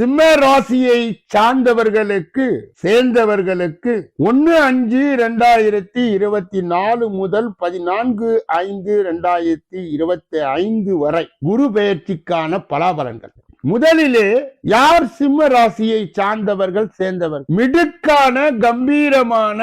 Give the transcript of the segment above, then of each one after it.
சிம்ம ராசியை சார்ந்தவர்களுக்கு சேர்ந்தவர்களுக்கு ஒன்னு அஞ்சு ரெண்டாயிரத்தி இருபத்தி நாலு முதல் பதினான்கு ஐந்து ரெண்டாயிரத்தி இருபத்தி ஐந்து வரை குரு பெயர்ச்சிக்கான பலாபலன்கள். முதலிலே யார் சிம்ம ராசியை சார்ந்தவர்கள்? சேர்ந்தவர் மிடுக்கான கம்பீரமான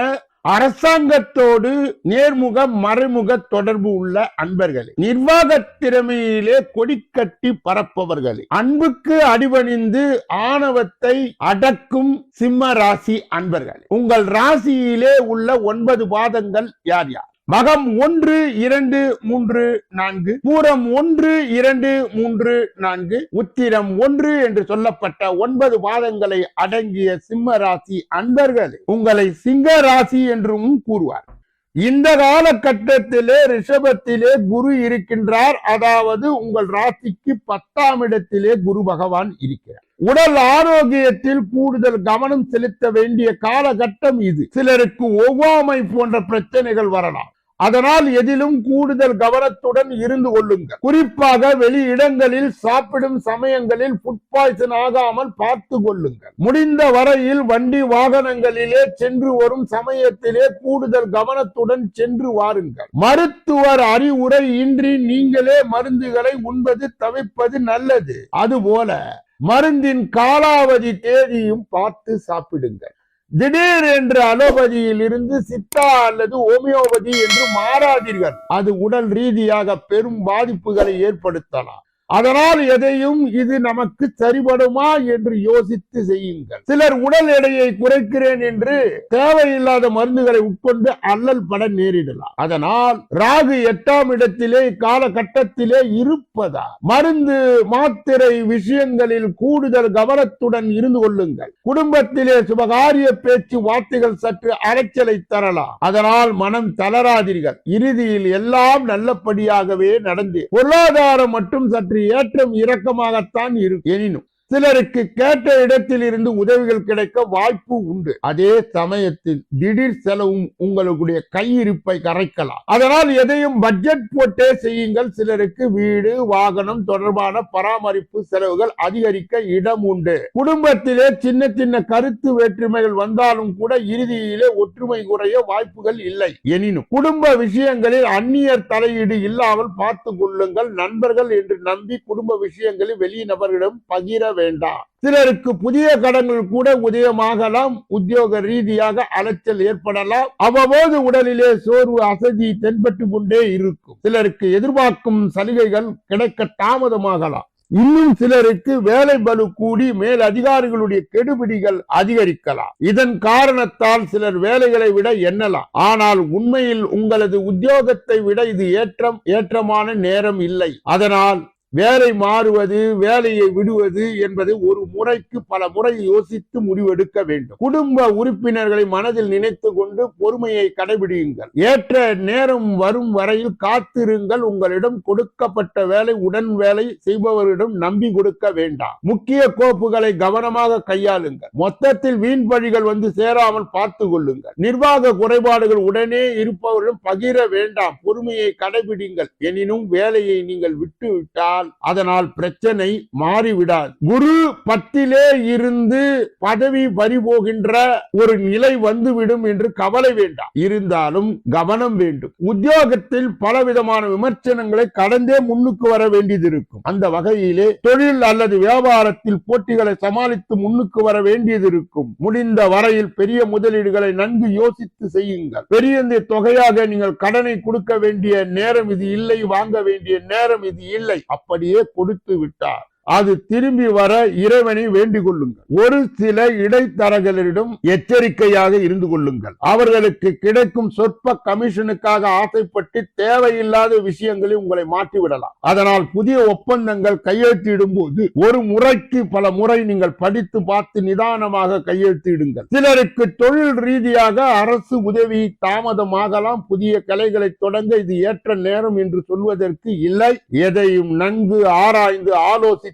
அரசாங்கத்தோடு நேர்முக மறைமுக தொடர்பு உள்ள அன்பர்களே. நிர்வாக திறமையிலே கொடிக்கட்டி பரப்பவர்களே. அன்புக்கு அடிபணிந்து ஆணவத்தை அடக்கும் சிம்ம ராசி அன்பர்களே. உங்கள் ராசியிலே உள்ள ஒன்பது பாதங்கள் யார் யார்? மகம் ஒன்று இரண்டு மூன்று நான்கு. பூரம் ஒன்று இரண்டு மூன்று நான்கு. உத்திரம் ஒன்று என்று சொல்லப்பட்ட ஒன்பது பாதங்களை அடங்கிய சிம்ம ராசி அன்பர்களே உங்களை சிங்க ராசி என்றும் கூறுவார். இந்த காலகட்டத்திலே ரிஷபத்திலே குரு இருக்கின்றார். அதாவது உங்கள் ராசிக்கு பத்தாம் இடத்திலே குரு பகவான் இருக்கிறார். உடல் ஆரோக்கியத்தில் கூடுதல் கவனம் செலுத்த வேண்டிய காலகட்டம் இது. சிலருக்கு ஒவ்வாமை போன்ற பிரச்சனைகள் வரலாம். அதனால் எதிலும் கூடுதல் கவனத்துடன் இருந்து கொள்ளுங்கள். குறிப்பாக வெளி இடங்களில் சாப்பிடும் சமயங்களில் ஃபுட் பாய்சன் ஆகாமல் பார்த்து கொள்ளுங்கள். முடிந்த வரையில் வண்டி வாகனங்களிலே சென்று வரும் சமயத்திலே கூடுதல் கவனத்துடன் சென்று வாருங்கள். மருத்துவர் அறிவுரை இன்றி நீங்களே மருந்துகளை உண்பது தவிர்ப்பது நல்லது. அதுபோல மருந்தின் காலாவதி தேதியும் பார்த்து சாப்பிடுங்கள். திடீர் என்று அலோபதியில் இருந்து சித்தா அல்லது ஹோமியோபதி என்று மாறாதீர்கள். அது உடல் ரீதியாக பெரும் பாதிப்புகளை ஏற்படுத்தலாம். அதனால் எதையும் இது நமக்கு சரிபடுமா என்று யோசித்து செய்யுங்கள். சிலர் உடல் எடையை குறைக்கிறேன் என்று தேவையில்லாத மருந்துகளை உட்கொண்டு அல்லல் பட நேரிடலாம். அதனால் ராகு எட்டாம் இடத்திலே காலகட்டத்திலே இருப்பதா? மருந்து மாத்திரை விஷயங்களில் கூடுதல் கவனத்துடன் இருந்து கொள்ளுங்கள். குடும்பத்திலே சுபகாரிய பேச்சு வார்த்தைகள் சற்று அலைச்சலை தரலாம். அதனால் மனம் தளராதீர்கள். இறுதியில் எல்லாம் நல்லபடியாகவே நடந்து. பொருளாதாரம் மட்டும் சற்று ஏற்றம் இறக்கமாகத்தான் இருக்கும். எனினும் சிலருக்கு கேட்ட இடத்தில் இருந்து உதவிகள் கிடைக்க வாய்ப்பு உண்டு. அதே சமயத்தில் திடீர் செலவும் உங்களுடைய கையிருப்பை கரைக்கலாம். அதனால் எதையும் பட்ஜெட் போட்டே செய்யுங்கள். சிலருக்கு வீடு வாகனம் தொடர்பான பராமரிப்பு செலவுகள் அதிகரிக்க இடம் உண்டு. குடும்பத்திலே சின்ன சின்ன கருத்து வேற்றுமைகள் வந்தாலும் கூட இறுதியிலே ஒற்றுமை குறைய வாய்ப்புகள் இல்லை. எனினும் குடும்ப விஷயங்களில் அந்நியர் தலையீடு இல்லாமல் பார்த்து கொள்ளுங்கள். நண்பர்கள் என்று நம்பி குடும்ப விஷயங்களில் வெளி நபர்களிடம் பகிர வேண்டாம். சிலருக்கு புதிய கடன்கள் கூட உதயமாகலாம் உத்தியோக ரீதியாக அலைச்சல் ஏற்படலாம். அவ்வப்போது உடலிலே சோர்வு அசதி தென்பட்டு கொண்டே இருக்கும். சிலருக்கு எதிர்பார்க்கும் சலுகைகள் கிடைக்க தாமதமாகலாம். இன்னும் சிலருக்கு வேலை பலு கூடி மேல் அதிகாரிகளுடைய கெடுபிடிகள் அதிகரிக்கலாம். இதன் காரணத்தால் சிலர் வேலைகளை விட எண்ணலாம். ஆனால் உண்மையில் உங்களது உத்தியோகத்தை விட இது ஏற்றம் ஏற்றமான நேரம் இல்லை. அதனால் வேலை மாறுவது வேலையை விடுவது என்பது ஒரு முறைக்கு பல முறை யோசித்து முடிவெடுக்க வேண்டும். குடும்ப உறுப்பினர்களை மனதில் நினைத்து கொண்டு பொறுமையை கடைபிடியுங்கள். ஏற்ற நேரம் வரும் வரையில் காத்திருங்கள். உங்களிடம் கொடுக்கப்பட்ட வேலை உடன் வேலை செய்பவரிடம் நம்பி கொடுக்க வேண்டாம். முக்கிய கோப்புகளை கவனமாக கையாளுங்கள். மொத்தத்தில் வீண் பழிகள் வந்து சேராமல் பார்த்து கொள்ளுங்கள். நிர்வாக குறைபாடுகள் உடனே இருப்பவரிடம் பகிர வேண்டாம். பொறுமையை கடைபிடிங்கள். எனினும் வேலையை நீங்கள் விட்டுவிட்டால் அதனால் பிரச்சனை மாறிவிடாது. குரு பத்திலே இருந்து பதவி பறிபோகின்ற ஒரு நிலை வந்துவிடும் என்று கவலை வேண்டாம். இருந்தாலும் கவனம் வேண்டும். உத்தியோகத்தில் பலவிதமான விமர்சனங்களை கடந்தே முன்னுக்கு வர வேண்டியது இருக்கும் அந்த வகையிலே தொழில் அல்லது வியாபாரத்தில் போட்டிகளை சமாளித்து முன்னுக்கு வர வேண்டியது இருக்கும் முடிந்த வரையில் பெரிய முதலீடுகளை நன்கு யோசித்து செய்யுங்கள். பெரிய தொகையாக நீங்கள் கடனை கொடுக்க வேண்டிய நேரம் இது இல்லை வாங்க வேண்டிய நேரம் இது இல்லை. அப்படியே கொடுத்து விட்டார். அது திரும்பி வர இறைவனை வேண்டிக் கொள்ளுங்கள். ஒரு சில இடைத்தரகரிடம் எச்சரிக்கையாக இருந்து கொள்ளுங்கள். அவர்களுக்கு கிடைக்கும் சொற்ப கமிஷனுக்காக ஆசைப்பட்டு தேவையில்லாத விஷயங்களை உங்களை மாற்றிவிடலாம். அதனால் புதிய ஒப்பந்தங்கள் கையெழுத்திடும் போது ஒரு முறைக்கு பல முறை நீங்கள் படித்து பார்த்து நிதானமாக கையெழுத்திடுங்கள். சிலருக்கு தொழில் ரீதியாக அரசு உதவி தாமதமாகலாம். புதிய கலைகளை தொடங்க இது ஏற்ற நேரம் என்று சொல்வதற்கு இல்லை. எதையும் நன்கு ஆராய்ந்து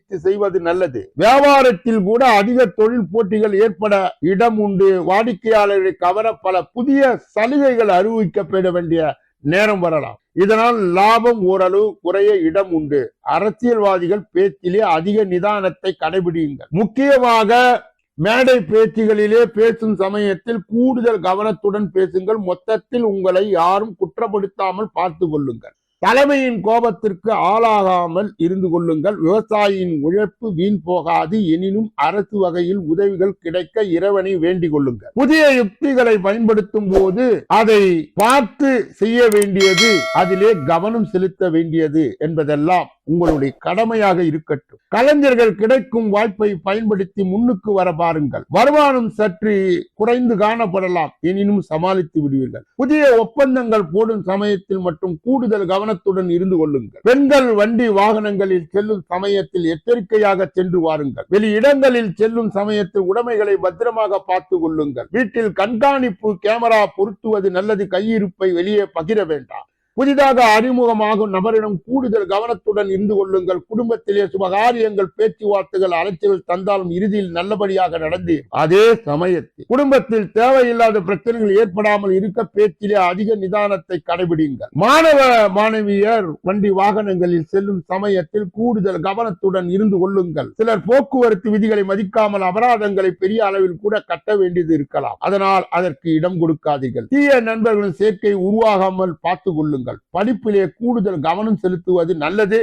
ஆலோசித்து செய்வது நல்லது. வியாபாரத்தில் கூட அதிக தொழில் போட்டிகள் ஏற்பட இடம் உண்டு. வாடிக்கையாளர்களை கவர பல புதிய சலுகைகள் அறிவிக்கப்பட வேண்டிய நேரம் வரலாம். இதனால் லாபம் ஓரளவு குறைய இடம் உண்டு. அரசியல்வாதிகள் பேச்சிலே அதிக நிதானத்தை கடைபிடியுங்கள். முக்கியமாக மேடை பேச்சுகளிலே பேசும் சமயத்தில் கூடுதல் கவனத்துடன் பேசுங்கள். மொத்தத்தில் உங்களை யாரும் குற்றப்படுத்தாமல் பார்த்து கொள்ளுங்கள். தலைமையின் கோபத்திற்கு ஆளாகாமல் இருந்து கொள்ளுங்கள். விவசாயியின் உழைப்பு வீண் போகாது. எனினும் அரசு வகையில் உதவிகள் கிடைக்க இறைவனை வேண்டிக் கொள்ளுங்கள். புதிய யுக்திகளை பயன்படுத்தும் போது அதை பார்த்து செய்ய வேண்டியது அதிலே கவனம் செலுத்த வேண்டியது என்பதெல்லாம் உங்களுடைய கடமையாக இருக்கட்டும். கலைஞர்கள் கிடைக்கும் வாய்ப்பை பயன்படுத்தி முன்னுக்கு வர பாருங்கள். வருமானம் சற்று குறைந்து காணப்படலாம் எனினும் சமாளித்து விடுவீர்கள். புதிய ஒப்பந்தங்கள் போடும் சமயத்தில் மட்டும் கூடுதல் கவனத்துடன் இருந்து கொள்ளுங்கள். பெண்கள் வண்டி வாகனங்களில் செல்லும் சமயத்தில் எச்சரிக்கையாக சென்று வாருங்கள். வெளி இடங்களில் செல்லும் சமயத்தில் உடைமைகளை பத்திரமாக பார்த்து கொள்ளுங்கள். வீட்டில் கண்காணிப்பு கேமரா பொருத்துவது நல்லது கையிருப்பை வெளியே பகிர வேண்டாம். புதிதாக அறிமுகமாகும் நபரிடம் கூடுதல் கவனத்துடன் இருந்து கொள்ளுங்கள். குடும்பத்திலே சுபகாரியங்கள் பேச்சுவார்த்தைகள் அலைச்சல் தந்தாலும் இறுதியில் நல்லபடியாக நடந்து. அதே சமயத்தில் குடும்பத்தில் தேவையில்லாத பிரச்சனைகள் ஏற்படாமல் இருக்க பேச்சிலே அதிக நிதானத்தை கடைபிடிங்கள். மாணவ மாணவியர் வண்டி வாகனங்களில் செல்லும் சமயத்தில் கூடுதல் கவனத்துடன் இருந்து கொள்ளுங்கள். சிலர் போக்குவரத்து விதிகளை மதிக்காமல் அபராதங்களை பெரிய அளவில் கூட கட்ட வேண்டியது இருக்கலாம். அதனால் அதற்கு இடம் கொடுக்காதீர்கள். தீய நண்பர்களின் சேர்க்கை உருவாகாமல் பார்த்துக் கொள்ளுங்கள். படிப்பிலே கூடுதல் கவனம் செலுத்துவது நல்லது.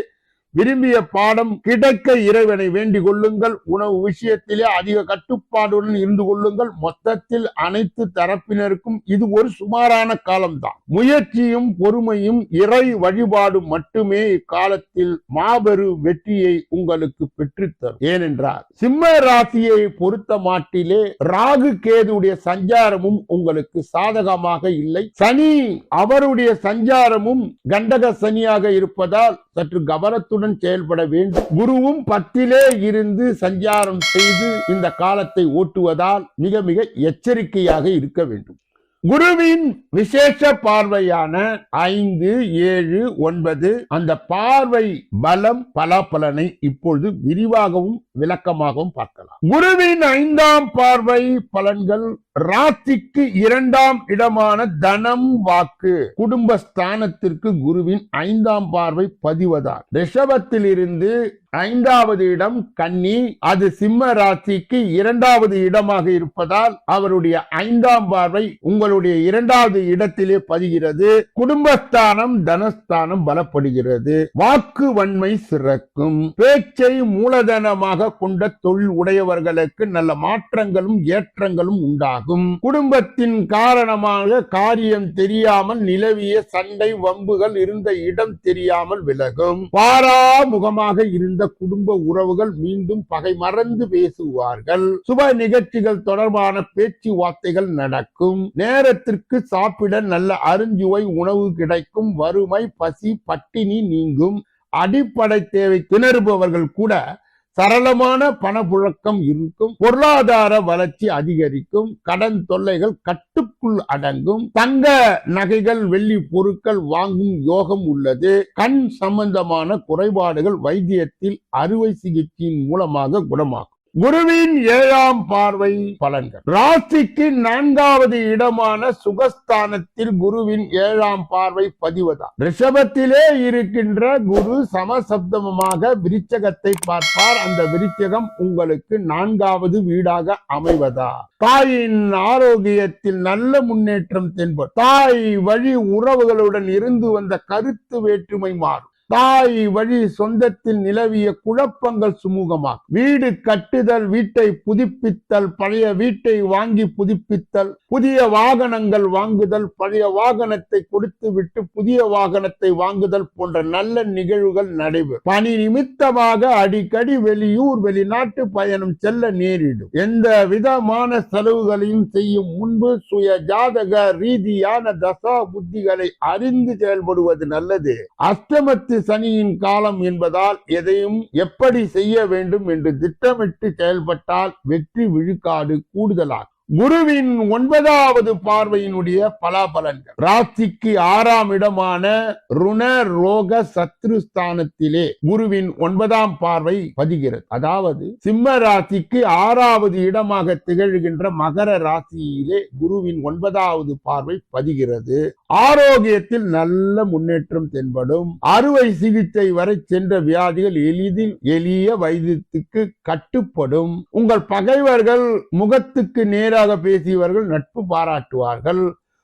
விரும்பிய பாடம் கிடைக்க இறைவனை வேண்டிக் கொள்ளுங்கள். உணவு விஷயத்திலே அதிக கட்டுப்பாடுடன் இருந்து கொள்ளுங்கள். மொத்தத்தில் அனைத்து தரப்பினருக்கும் இது ஒரு சுமாரான காலம்தான். முயற்சியும் பொறுமையும் இறை வழிபாடு மட்டுமே இக்காலத்தில் மாபெரு வெற்றியை உங்களுக்கு பெற்றுத்தரும். ஏனென்றால் சிம்ம ராசியை பொறுத்த மாட்டிலே ராகு கேதுடைய சஞ்சாரமும் உங்களுக்கு சாதகமாக இல்லை. சனி அவருடைய சஞ்சாரமும் கண்டக சனியாக இருப்பதால் சற்று கவனத்துடன் செயல்பட வேண்டும். குருவும் பத்திலே இருந்து சஞ்சாரம் செய்து இந்த காலத்தை ஓட்டுவதால் மிக மிக எச்சரிக்கையாக இருக்க வேண்டும். குருவின் விசேஷ பார்வையான ஐந்து ஏழு ஒன்பது அந்த பார்வை பலம் பலாபலனை இப்பொழுது விரிவாகவும் விளக்கமாகவும் பார்க்கலாம். குருவின் ஐந்தாம் பார்வை பலன்கள் ராசிக்கு இரண்டாம் இடமான தனம் வாக்கு. குடும்பஸ்தானத்திற்கு குருவின் ஐந்தாம் பார்வை பதிவதால். ரிஷபத்தில் இருந்து ஐந்தாவது இடம் கன்னி. அது சிம்ம ராசிக்கு இரண்டாவது இடமாக இருப்பதால் அவருடைய ஐந்தாம் பார்வை உங்களுடைய இரண்டாவது இடத்திலே பதிகிறது. குடும்பஸ்தானம் தனஸ்தானம் பலப்படுகிறது. வாக்கு வன்மை சிறக்கும். பேச்சை மூலதனமாக கொண்ட தொழில் உடையவர்களுக்கு நல்ல மாற்றங்களும் ஏற்றங்களும் உண்டாகும். குடும்பத்தின் காரணமாக காரியம் தெரியாமல் நிலவிய சண்டை வம்புகள் இருந்த இடம் தெரியாமல் விலகும். பாராமுகமாக இருந்த குடும்ப உறவுகள் மீண்டும் பகை மறந்து பேசுவார்கள். சுப நிகழ்ச்சிகள் தொடர்பான பேச்சுவார்த்தைகள் நடக்கும். நேரத்திற்கு சாப்பிட நல்ல அருஞ்சுவை உணவு கிடைக்கும். வறுமை பசி பட்டினி நீங்கும். அடிப்படை தேவை திணறுபவர்கள் கூட சரளமான பணப்புழக்கம் இருக்கும் பொருளாதார வளர்ச்சி அதிகரிக்கும் கடன் தொல்லைகள் கட்டுக்குள் அடங்கும் தங்க நகைகள் வெள்ளி பொருட்கள் வாங்கும் யோகம் உள்ளது. கண் சம்பந்தமான குறைபாடுகள் வைத்தியத்தில் அறுவை சிகிச்சையின் மூலமாக குணமாகும். குருவின் ஏழாம் பார்வை பலன்கள். ராசிக்கு நான்காவது இடமான சுகஸ்தானத்தில் குருவின் ஏழாம் பார்வை பதிவதா ரிஷபத்திலே இருக்கின்ற குரு சமசப்தமமாக விருச்சகத்தை பார்ப்பார். அந்த விருச்சகம் உங்களுக்கு நான்காவது வீடாக அமைவதா? தாயின் ஆரோக்கியத்தில் நல்ல முன்னேற்றம் தென்படும். தாய் வழி உறவுகளுடன் இருந்து வந்த கருத்து வேற்றுமை மாறும். தாய் வழி சொந்தத்தில் நிலவிய குழப்பங்கள் சுமூகமாகும். வீடு கட்டுதல் வீட்டை புதுப்பித்தல் பழைய வீட்டை வாங்கி புதுப்பித்தல் புதிய வாகனங்கள் வாங்குதல் பழைய வாகனத்தை கொடுத்து விட்டு புதிய வாகனத்தை வாங்குதல் போன்ற நல்ல நிகழ்வுகள் நடைபெறும். பணி நிமித்தமாக அடிக்கடி வெளியூர் வெளிநாட்டு பயணம் செல்ல நேரிடும். எந்த விதமான செலவுகளையும் செய்யும் முன்பு சுய ஜாதக ரீதியான தசா புத்திகளை அறிந்து செயல்படுவது நல்லது. அஷ்டமத்து சனியின் காலம் என்பதால் எதையும் எப்படி செய்ய வேண்டும் என்று திட்டமிட்டு செயல்பட்டால் வெற்றி விழுக்காடு கூடுதலாகும். குருவின் ஒன்பதாவது பார்வையினுடைய பலாபலன்கள். ராசிக்கு ஆறாம் இடமான ருண ரோக சத்ருஸ்தானத்திலே குருவின் ஒன்பதாம் பார்வை பதிகிறது. அதாவது சிம்ம ராசிக்கு ஆறாவது இடமாக திகழ்கின்ற மகர ராசியிலே குருவின் ஒன்பதாவது பார்வை பதிகிறது. ஆரோக்கியத்தில் நல்ல முன்னேற்றம் தென்படும். அறுவை சிகிச்சை வரை சென்ற வியாதிகள் எளிதில் எளிய வைத்தியத்துக்கு கட்டுப்படும். உங்கள் பகைவர்கள் முகத்துக்கு நேராக பேசியவர்கள் நட்பு பாராட்டுவார்கள்.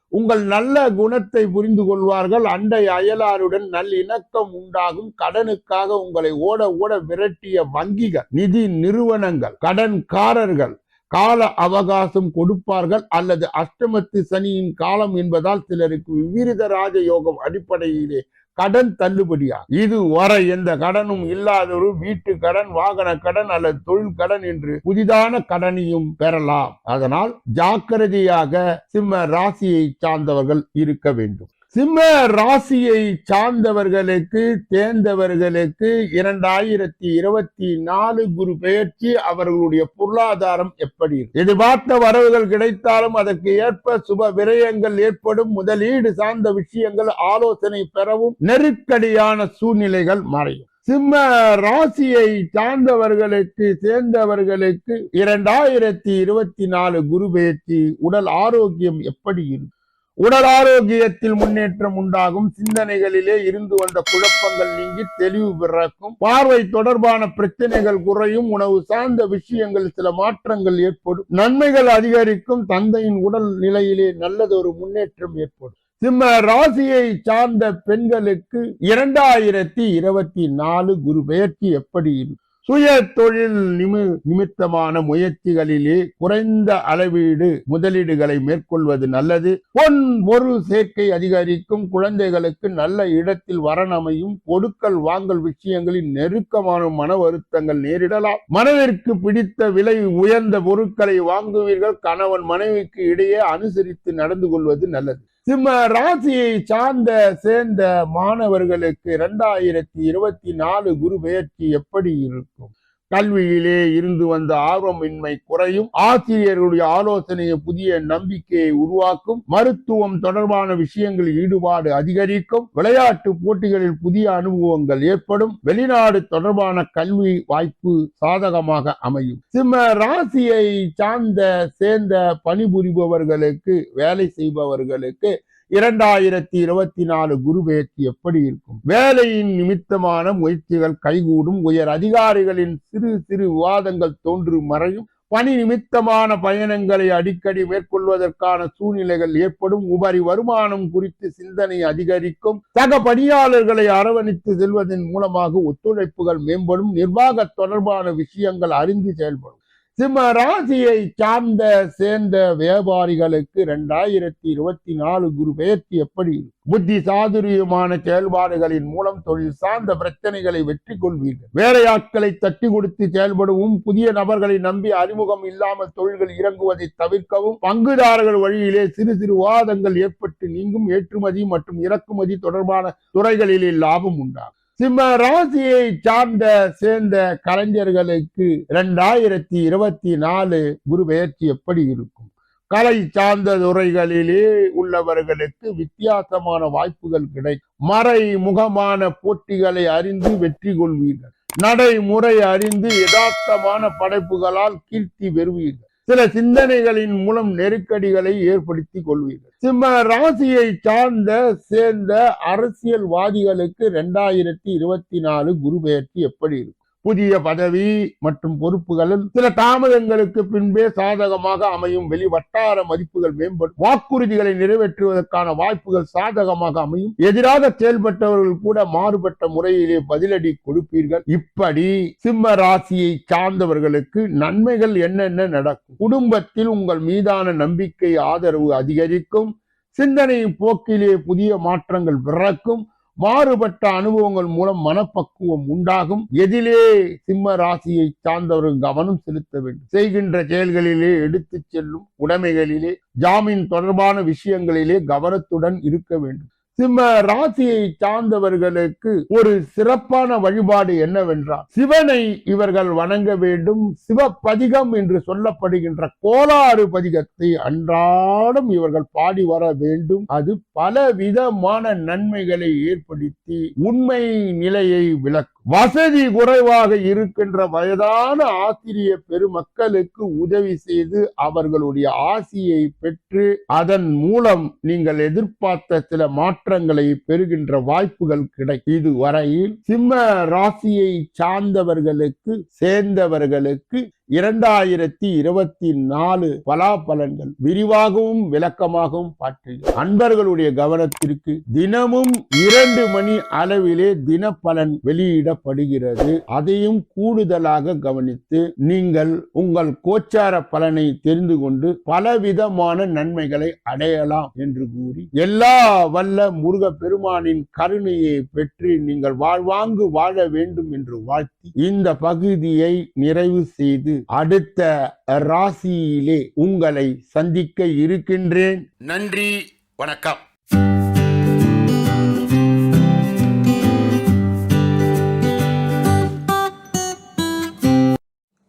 உங்கள் நல்ல குணத்தை புரிந்து கொள்வார்கள். அண்டை அயலாருடன் நல்லிணக்கம் உண்டாகும். கடனுக்காக உங்களை ஓட ஓட விரட்டிய வங்கிகள் நிதி நிறுவனங்கள் கடன்காரர்கள் கால அவகாசம் கொடுப்பார்கள். அல்லது அஷ்டமத்து சனியின் காலம் என்பதால் சிலருக்கு விவிரித ராஜ யோகம் அடிப்படையிலே கடன் தள்ளுபடியா? இது வர எந்த கடனும் இல்லாதொரு வீட்டு கடன் வாகன கடன் அல்லது தொழில் கடன் என்று புதிதான கடனையும் பெறலாம். அதனால் ஜாக்கிரதையாக சிம்ம ராசியை சார்ந்தவர்கள் இருக்க வேண்டும். சிம்ம ராசியை சார்ந்தவர்களுக்கு தேர்ந்தவர்களுக்கு இரண்டாயிரத்தி இருபத்தி நாலு குரு பெயர்ச்சி அவர்களுடைய பொருளாதாரம் எப்படி எதிர்பார்த்த வரவுகள் கிடைத்தாலும் அதற்கு ஏற்ப சுப விரயங்கள் ஏற்படும். முதலீடு சார்ந்த விஷயங்கள் ஆலோசனை பெறவும் நெருக்கடியான சூழ்நிலைகள் மறையும். சிம்ம ராசியை சார்ந்தவர்களுக்கு சேர்ந்தவர்களுக்கு இரண்டாயிரத்தி இருபத்தி நாலு குரு பெயர்ச்சி உடல் ஆரோக்கியம் எப்படி இருக்கும் உடல் ஆரோக்கியத்தில் முன்னேற்றம் உண்டாகும். சிந்தனைகளிலே இருந்து வந்த குழப்பங்கள் நீங்கி தெளிவு பிறக்கும். பார்வை தொடர்பான பிரச்சனைகள் குறையும். உணவு சார்ந்த விஷயங்கள் சில மாற்றங்கள் ஏற்படும். நன்மைகள் அதிகரிக்கும். தந்தையின் உடல் நிலையிலே நல்லதொரு முன்னேற்றம் ஏற்படும். சிம்ம ராசியை சார்ந்த பெண்களுக்கு இரண்டாயிரத்தி இருபத்தி நாலு குரு பெயர்ச்சி எப்படி இருக்கும் சுய தொழில் நிமி நிமித்தமான முயற்சிகளிலே குறைந்த அளவீடு முதலீடுகளை மேற்கொள்வது நல்லது. பொன் பொருள் சேர்க்கை அதிகரிக்கும் குழந்தைகளுக்கு நல்ல இடத்தில் வரணமையும் கொடுக்கல் வாங்கல் விஷயங்களில் நெருக்கமான மன வருத்தங்கள் நேரிடலாம். மனதிற்கு பிடித்த விலை உயர்ந்த பொருட்களை வாங்குவீர்கள். கணவன் மனைவிக்கு இடையே அனுசரித்து நடந்து கொள்வது நல்லது. சிம்ம ராசியை சார்ந்த சேர்ந்த மாணவர்களுக்கு இரண்டாயிரத்தி இருபத்தி நாலு குரு பெயர்ச்சி எப்படி இருக்கும்? கல்வியிலே இருந்து வந்த ஆர்வமின்மை குறையும். ஆசிரியர்களுடைய ஆலோசனையை புதிய நம்பிக்கையை உருவாக்கும். மருத்துவம் தொடர்பான விஷயங்களில் ஈடுபாடு அதிகரிக்கும். விளையாட்டு போட்டிகளில் புதிய அனுபவங்கள் ஏற்படும். வெளிநாடு தொடர்பான கல்வி வாய்ப்பு சாதகமாக அமையும். சிம்ம ராசியை சார்ந்த சேர்ந்த பணிபுரிபவர்களுக்கு வேலை செய்பவர்களுக்கு இரண்டாயிரத்தி இருபத்தி நாலு குரு பெயர்ச்சி எப்படி இருக்கும்? வேலையின் நிமித்தமான முயற்சிகள் கைகூடும் உயர் அதிகாரிகளின் சிறு சிறு விவாதங்கள் தோன்றும் மறையும் பணி நிமித்தமான பயணங்களை அடிக்கடி மேற்கொள்வதற்கான சூழ்நிலைகள் ஏற்படும் உபரி வருமானம் குறித்து சிந்தனை அதிகரிக்கும் சக பணியாளர்களை அரவணைத்து செல்வதன் மூலமாக ஒத்துழைப்புகள் மேம்படும் நிர்வாக தொடர்பான விஷயங்கள் அறிந்து செயல்படும். சிம்ம ராசியை சார்ந்த சேர்ந்த வியாபாரிகளுக்கு இரண்டாயிரத்தி இருபத்தி நாலு குரு பெயர்ச்சி எப்படி புத்தி சாதுரியமான செயல்பாடுகளின் மூலம் தொழில் சார்ந்த பிரச்சனைகளை வெற்றி கொள்வீர்கள். வேலையாட்களை தட்டி கொடுத்து செயல்படவும் புதிய நபர்களை நம்பி அறிமுகம் இல்லாமல் தொழில்கள் இறங்குவதை தவிர்க்கவும் பங்குதாரர்கள் வழியிலே சிறு சிறு வாதங்கள் ஏற்பட்டு நீங்கும் ஏற்றுமதி மற்றும் இறக்குமதி தொடர்பான துறைகளிலே லாபம் உண்டாகும். சிம்ம ராசியை சார்ந்த சேர்ந்த கலைஞர்களுக்கு இரண்டாயிரத்தி இருபத்தி நாலு குரு பெயர்ச்சி எப்படி இருக்கும்? கலை சார்ந்த துறைகளிலே உள்ளவர்களுக்கு வித்தியாசமான வாய்ப்புகள் கிடைக்கும். மறைமுகமான போட்டிகளை அறிந்து வெற்றி கொள்வீர்கள். நடைமுறை அறிந்து யதார்த்தமான படைப்புகளால் கீர்த்தி பெறுவீர்கள். சில சிந்தனைகளின் மூலம் நெருக்கடிகளை ஏற்படுத்தி கொள்வீர்கள். சிம்ம ராசியை சார்ந்த சேர்ந்த அரசியல்வாதிகளுக்கு இரண்டாயிரத்தி இருபத்தி நாலு குரு பெயர்ச்சி எப்படி இருக்கும்? புதிய பதவி மற்றும் பொறுப்புகளில் சில தாமதங்களுக்கு பின்பே சாதகமாக அமையும். வெளி வட்டார மதிப்புகள் மேம்படும். வாக்குறுதிகளை நிறைவேற்றுவதற்கான வாய்ப்புகள் சாதகமாக அமையும். எதிராக செயல்பட்டவர்கள் கூட மாறுபட்ட முறையிலே பதிலடி கொடுப்பீர்கள். இப்படி சிம்ம ராசியை சார்ந்தவர்களுக்கு நன்மைகள் என்னென்ன நடக்கும்? குடும்பத்தில் உங்கள் மீதான நம்பிக்கை ஆதரவு அதிகரிக்கும். சிந்தனையின் போக்கிலே புதிய மாற்றங்கள் பிறக்கும். மாறுபட்ட அனுபவங்கள் மூலம் மனப்பக்குவம் உண்டாகும். எதிலே சிம்ம ராசியை சார்ந்தவர்கள் கவனம் செலுத்த வேண்டும். செய்கின்ற செயல்களிலே எடுத்துச் செல்லும் உடைமைகளிலே ஜாமீன் தொடர்பான விஷயங்களிலே கவனத்துடன் இருக்க வேண்டும். சிம்ம ராசியை சார்ந்தவர்களுக்கு ஒரு சிறப்பான வழிபாடு என்னவென்றால் சிவனை இவர்கள் வணங்க வேண்டும். சிவபதிகம் என்று சொல்லப்படுகின்ற கோளாறு பதிகத்தை அன்றாடம் இவர்கள் பாடி வர வேண்டும். அது பலவிதமான நன்மைகளை ஏற்படுத்தி உண்மை நிலையை விளக்கும். வசதி குறைவாக இருக்கின்ற வயதான ஆசிரிய பெருமக்களுக்கு உதவி செய்து அவர்களுடைய ஆசியை பெற்று அதன் மூலம் நீங்கள் எதிர்பார்த்த சில மாற்றங்களை பெறுகின்ற வாய்ப்புகள் கிடைக்கும் இதுவரையில் சிம்ம ராசியை சார்ந்தவர்களுக்கு சேர்ந்தவர்களுக்கு இரண்டாயிரத்தி இருபத்தி நாலு பலாபலன்கள் விரிவாகவும் விளக்கமாகவும் பற்றிய அன்பர்களுடைய கவனத்திற்கு தினமும் இரண்டு மணி அளவிலே தினப்பலன் வெளியிடப்படுகிறது. அதையும் கூடுதலாக கவனித்து நீங்கள் உங்கள் கோச்சார பலனை தெரிந்து கொண்டு பலவிதமான நன்மைகளை அடையலாம் என்று கூறி எல்லா வல்ல முருக பெருமானின் கருணையை பெற்று நீங்கள் வாழ்வாங்கு வாழ வேண்டும் என்று வாழ்த்தி இந்த பகுதியை நிறைவு செய்து அடுத்த ராசியிலே உங்களை சந்திக்க இருக்கின்றேன். நன்றி வணக்கம்.